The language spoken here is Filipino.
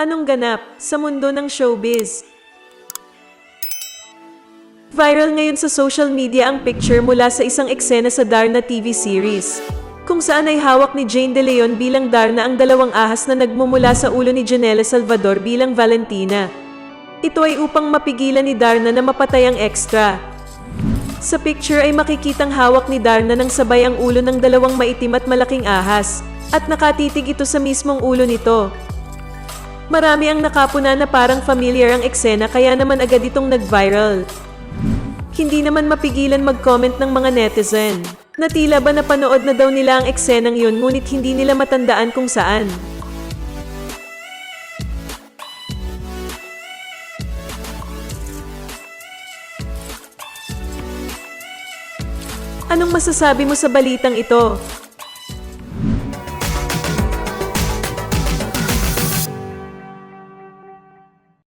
Anong ganap sa mundo ng showbiz? Viral ngayon sa social media ang picture mula sa isang eksena sa Darna TV series, kung saan ay hawak ni Jane De Leon bilang Darna ang dalawang ahas na nagmumula sa ulo ni Janela Salvador bilang Valentina. Ito ay upang mapigilan ni Darna na mapatay ang extra. Sa picture ay makikitang hawak ni Darna ng sabay ang ulo ng dalawang maitim at malaking ahas, at nakatitig ito sa mismong ulo nito. Marami ang nakapuna na parang familiar ang eksena kaya naman agad itong nag-viral. Hindi naman mapigilan mag-comment ng mga netizen. Na tila ba napanood na daw nila ang eksenang yun ngunit hindi nila matandaan kung saan. Anong masasabi mo sa balitang ito?